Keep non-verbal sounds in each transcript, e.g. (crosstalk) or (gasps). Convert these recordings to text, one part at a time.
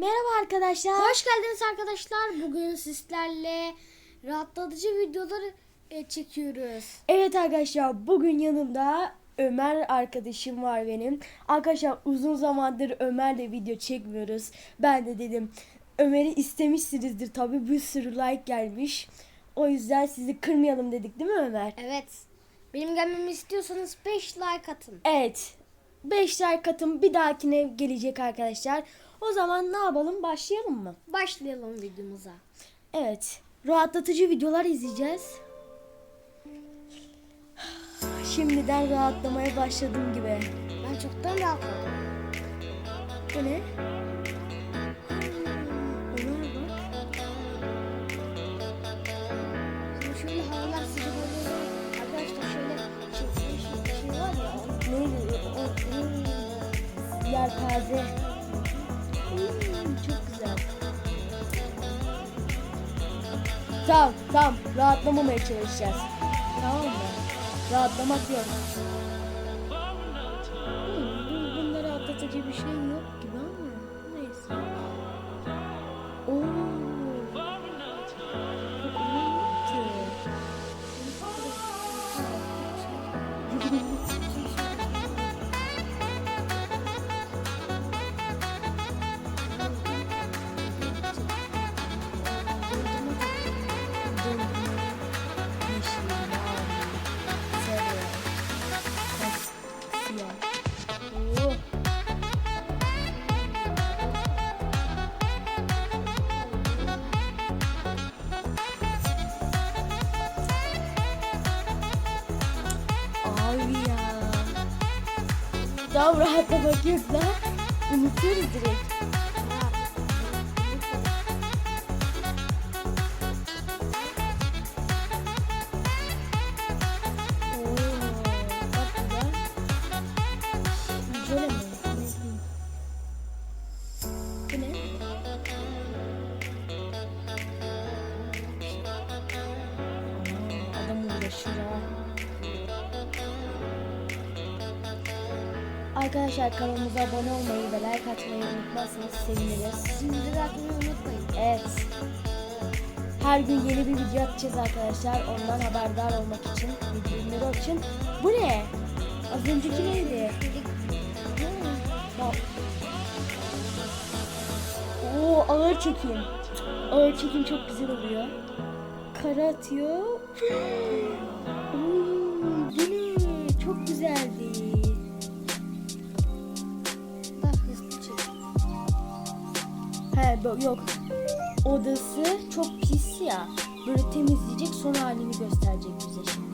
Merhaba arkadaşlar. Hoş geldiniz arkadaşlar. Bugün sizlerle rahatlatıcı videolar e, çekiyoruz. Evet arkadaşlar bugün yanımda Ömer arkadaşım var benim. Arkadaşlar uzun zamandır Ömer'le video çekmiyoruz. Ben de dedim Ömer'i istemişsinizdir tabi bir sürü like gelmiş. O yüzden sizi kırmayalım dedik değil mi Ömer? Evet. Benim gelmemi istiyorsanız 5 like atın. Evet. 5 like atın bir dahakine gelecek arkadaşlar. O zaman ne yapalım başlayalım mı? Başlayalım videomuza. Evet. Rahatlatıcı videolar izleyeceğiz. Şimdiden rahatlamaya başladım gibi. Ben çoktan rahatladım. Bu ne? Şöyle havalar sıcak oluyor. Arkadaşlar şöyle şey, şey, şey var ya. Neydi? O, o, yelpaze. Tamam, tamam. Rahatlamamaya çalışacağız. Tamam mı? Rahatlamak yok. Hmm, bu- bunda rahatlatıcı bir şey yok gibi ama Daha rahatlamak yok. Unutuyoruz direkt. Arkadaşlar kanalımıza abone olmayı ve like atmayı unutmazsanız seviniriz. De atmayı unutmayın. Evet. Her gün yeni bir video atacağız arkadaşlar. Ondan haberdar olmak için, bildirimleri açın. Bu ne? Az önceki neydi? Bak. Oo ağır çekim. Ağır çekim çok güzel oluyor. Kara atıyor. (gasps) Oo? Çok güzeldi. Yok. Odası çok pis ya. Böyle temizleyecek son halini gösterecek bize şimdi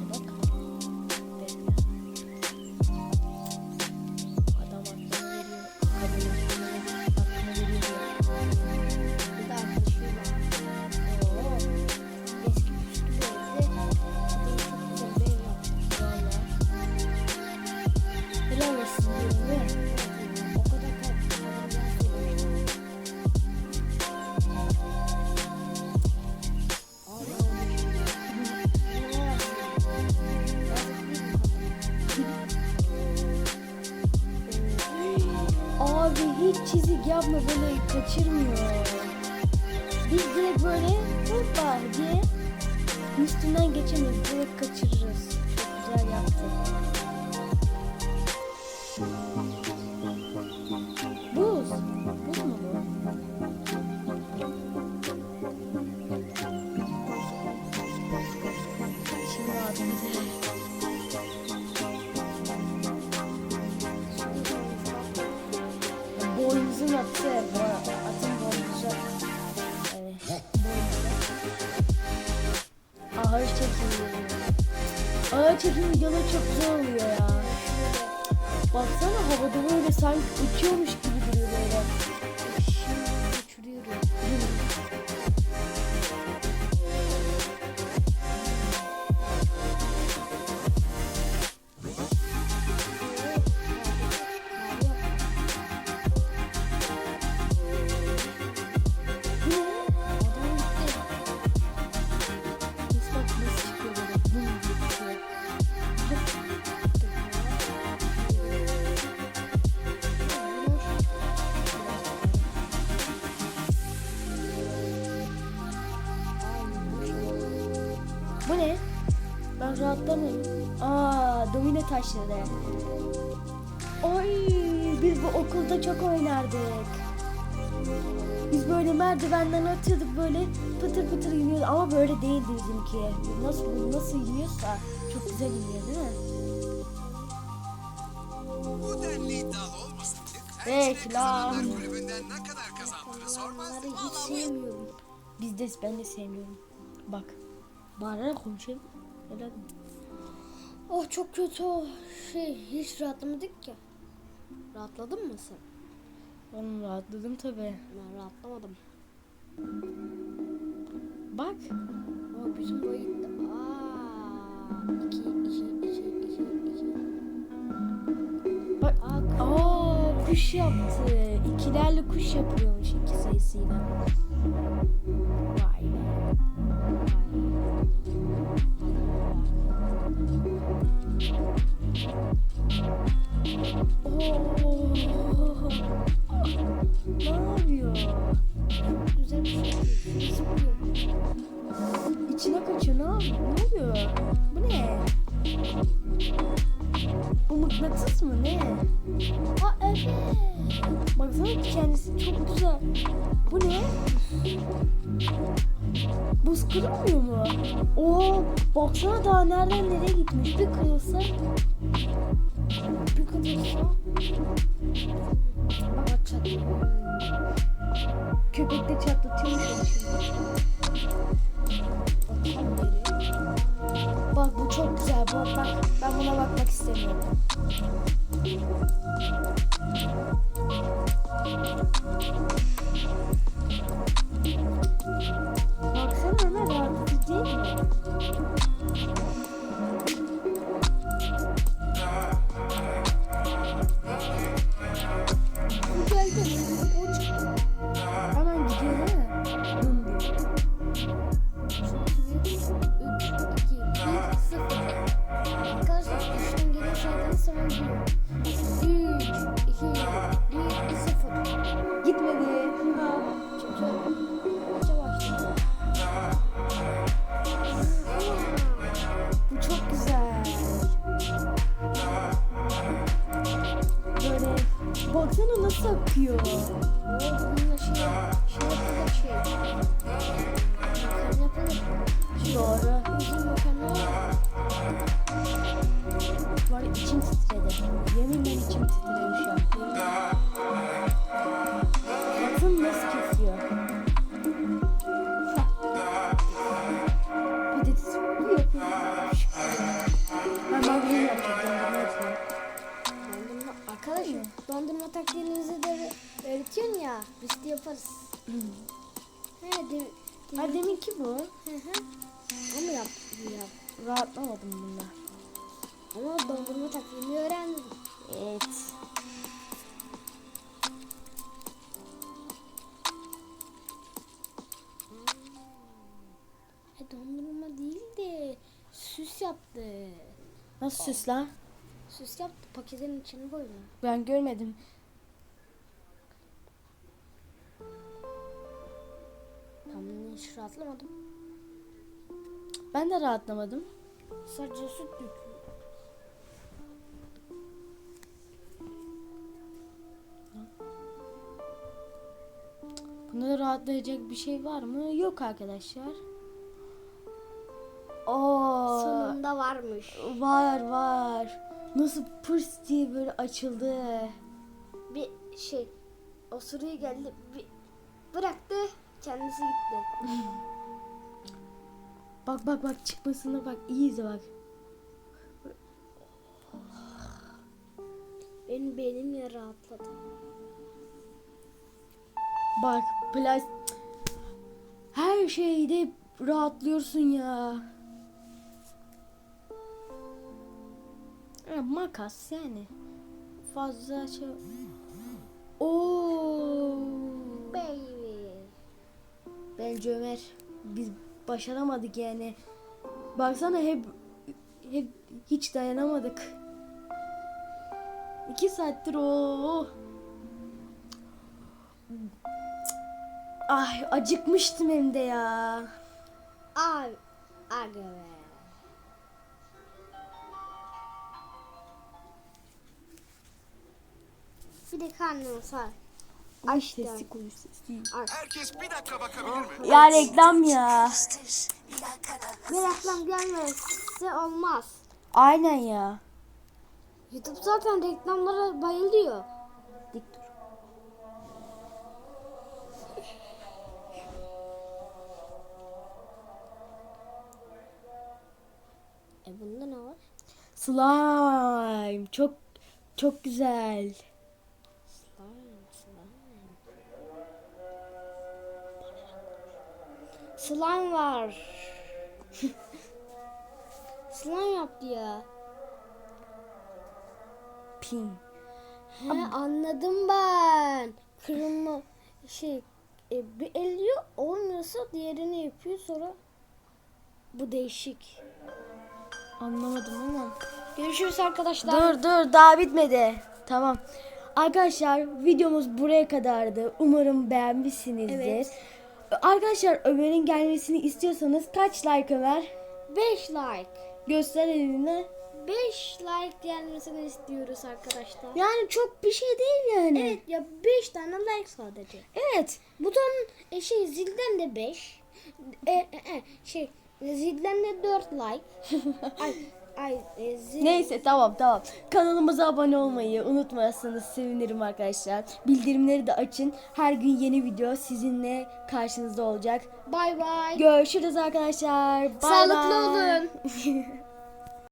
Abi hiç çizik yapma böyle kaçırmıyor. Biz direkt böyle hoppa diye üstünden geçemeyiz. Direkt kaçırırız. Çok güzel yaptı. Buz. Buz mu bu? Şimdi abimize çekim videoları çok güzel oluyor ya. Baksana havada böyle sanki uçuyormuş gibi Domino taşları. Oy biz bu okulda çok oynardık. Biz böyle merdivenden atıyorduk böyle pıtır pıtır iniyordu ama böyle değildi bizimki. Nasıl nasıl iniyorsa çok güzel iniyor değil mi? Bu denli iddialı olmasaydık her sene kazananlar kulübünden ne kadar kazandığını sormazdık. hiç sevmiyorum. Biz de ben de sevmiyorum. Bak. Bağırarak konuşayım. Öyle Oh çok kötü o şey hiç rahatlamadık ki. Rahatladın mı sen? Ben rahatladım tabi. Ben rahatlamadım. Bak. O bizim boy gitti. Aa, iki, iki, iki, iki, iki. Bak. Aa, Aa kuş yaptı. İkilerle kuş yapıyormuş iki sayısıyla. İçine kaçıyor. Ne? Ne oluyor? Bu ne? Bu mıknatıs mı ne? Aa evet. Baksana kendisi çok güzel. Bu ne? Buz kırılmıyor mu? Oo, baksana daha nereden nereye gitmiş. Bir kırılsa. Bir kırılsa. Bak çatlıyor. Köpek de çatlatıyormuş Mm. Ha deminki bu. Hı hı. Ama yap, yap. Rahatlamadım bunda. Ama dondurma taktiğini öğrendim. Evet. He dondurma değil de süs yaptı. Nasıl süs lan? Süs yaptı paketin içine koydu. Ben görmedim. Hiç rahatlamadım. Ben de rahatlamadım. Sadece süt döküyor. Bunda rahatlayacak bir şey var mı? Yok arkadaşlar. Oo, Sonunda varmış. var var. Nasıl pırs diye böyle açıldı. Bir şey osuruyor geldi bir bıraktı kendisi gitti. Bak bak bak çıkmasına bak. İyi izle bak. Benim beynim ya rahatladı. Bak plas her şeyde rahatlıyorsun ya. Ha, makas yani. Fazla şey. Oo. Bence Ömer biz başaramadık yani. Baksana hep hep hiç dayanamadık. İki saattir o. Ay ah, acıkmıştım hem de ya. Ay aga be. Bir de karnım sar. Ay sesi sesi. Herkes bir dakika bakabilir mi? Ya reklam ya. Bir reklam gelmezse olmaz. Aynen ya. YouTube zaten reklamlara bayılıyor. Dik dur. E bunda ne var? Slime. Çok çok güzel. Slime var. Slime yaptı ya. Pin. He, anladım ben. Kırmızı şey e, bir eliyor olmuyorsa diğerini yapıyor sonra bu değişik. Anlamadım ama. Görüşürüz arkadaşlar. Dur dur daha bitmedi. Tamam. Arkadaşlar videomuz buraya kadardı. Umarım beğenmişsinizdir. Evet. Arkadaşlar Ömer'in gelmesini istiyorsanız kaç like Ömer? 5 like. Göster elini. 5 like gelmesini istiyoruz arkadaşlar. Yani çok bir şey değil yani. Evet ya 5 tane like sadece. Evet. Buton e, şey zilden de 5. E, e, e, şey zilden de 4 like. (laughs) ay ay e, zil. Neyse tamam tamam. Kanalımıza abone olmayı unutmazsanız sevinirim arkadaşlar. Bildirimleri de açın. Her gün yeni video sizinle karşınızda olacak. Bay bay. Görüşürüz arkadaşlar. Bay Sağlıklı bay. olun. (laughs)